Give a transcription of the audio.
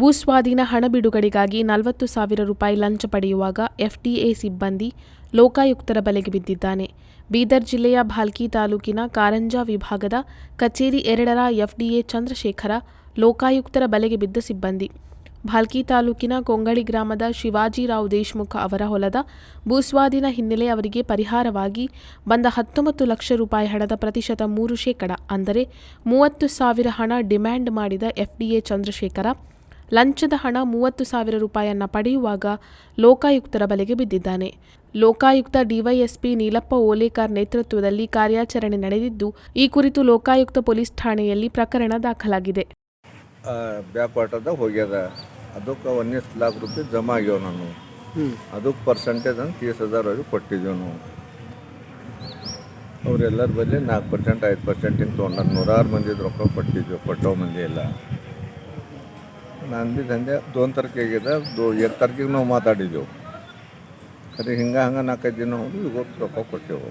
ಭೂಸ್ವಾಧೀನ ಹಣ ಬಿಡುಗಡೆಗಾಗಿ ನಲವತ್ತು ಸಾವಿರ ರೂಪಾಯಿ ಲಂಚ ಪಡೆಯುವಾಗ ಎಫ್ಡಿಎ ಸಿಬ್ಬಂದಿ ಲೋಕಾಯುಕ್ತರ ಬಲೆಗೆ ಬಿದ್ದಿದ್ದಾನೆ. ಬೀದರ್ ಜಿಲ್ಲೆಯ ಭಾಲ್ಕಿ ತಾಲೂಕಿನ ಕಾರಂಜಾ ವಿಭಾಗದ ಕಚೇರಿ ಎರಡರ ಎಫ್ಡಿಎ ಚಂದ್ರಶೇಖರ ಲೋಕಾಯುಕ್ತರ ಬಲೆಗೆ ಬಿದ್ದ ಸಿಬ್ಬಂದಿ. ಭಾಲ್ಕಿ ತಾಲೂಕಿನ ಕೊಂಗಳಿ ಗ್ರಾಮದ ಶಿವಾಜಿರಾವ್ ದೇಶ್ಮುಖ ಅವರ ಹೊಲದ ಭೂಸ್ವಾಧೀನ ಹಿನ್ನೆಲೆ ಅವರಿಗೆ ಪರಿಹಾರವಾಗಿ ಬಂದ ಹತ್ತೊಂಬತ್ತು ಲಕ್ಷ ರೂಪಾಯಿ ಹಣದ ಪ್ರತಿಶತ ಮೂರು ಶೇಕಡ, ಅಂದರೆ ಮೂವತ್ತು ಸಾವಿರ ಹಣ ಡಿಮ್ಯಾಂಡ್ ಮಾಡಿದ ಎಫ್ಡಿಎ ಚಂದ್ರಶೇಖರ ಲಂಚದ ಹಣ ಮೂವತ್ತು ಸಾವಿರ ರೂಪಾಯಿಯನ್ನ ಪಡೆಯುವಾಗ ಲೋಕಾಯುಕ್ತರ ಬಲೆಗೆ ಬಿದ್ದಿದ್ದಾನೆ. ಲೋಕಾಯುಕ್ತ ಡಿವೈಎಸ್ಪಿ ನೀಲಪ್ಪ ಓಲೇಕಾರ್ ನೇತೃತ್ವದಲ್ಲಿ ಕಾರ್ಯಾಚರಣೆ ನಡೆದಿದ್ದು ಈ ಕುರಿತು ಲೋಕಾಯುಕ್ತ ಪೊಲೀಸ್ ಠಾಣೆಯಲ್ಲಿ ಪ್ರಕರಣ ದಾಖಲಾಗಿದೆ. ಬ್ಯಾಪಾಟದ ಹೋಗ್ಯದ. ಅದಕ್ಕೆ ಒಂದಿಷ್ಟು ಲಾಖ ರೂಪಾಯಿ ಜಮಾ ಆಗ್ಯಾವ ನಾನು. ಅದಕ್ಕೆ ಪರ್ಸೆಂಟೇಜ್ ಅಂತ ತೀಸ್ ಹಜಾರ್ ಅವ್ರಿಗೆ ಕೊಟ್ಟಿದ್ದೀವಿ ನಾವು. ಅವರೆಲ್ಲರ ಬಳಿ ನಾಲ್ಕು ಪರ್ಸೆಂಟ್ ಐದು ಪರ್ಸೆಂಟಿಂದ ತೊಗೊಂಡು ನೂರಾರು ಮಂದಿದು ರೊಕ್ಕ ಕೊಟ್ಟಿದ್ದೆವು ಕೊಟ್ಟೋ ಮಂದಿ ಎಲ್ಲ. ನಾನು ಭೀ ದಂಧೆ ದೋನ್ ತಾರೀಕಿಗೆ ದೋ ಎರಡು ತಾರೀಕಿಗೆ ನಾವು ಮಾತಾಡಿದ್ದೆವು ಅದೇ ಹಿಂಗೆ ಹಂಗೆ ನಾಲ್ಕೈದು ದಿನ ಹೋಗಿ ಇವತ್ತು ರೊಕ್ಕ ಕೊಟ್ಟೆವು.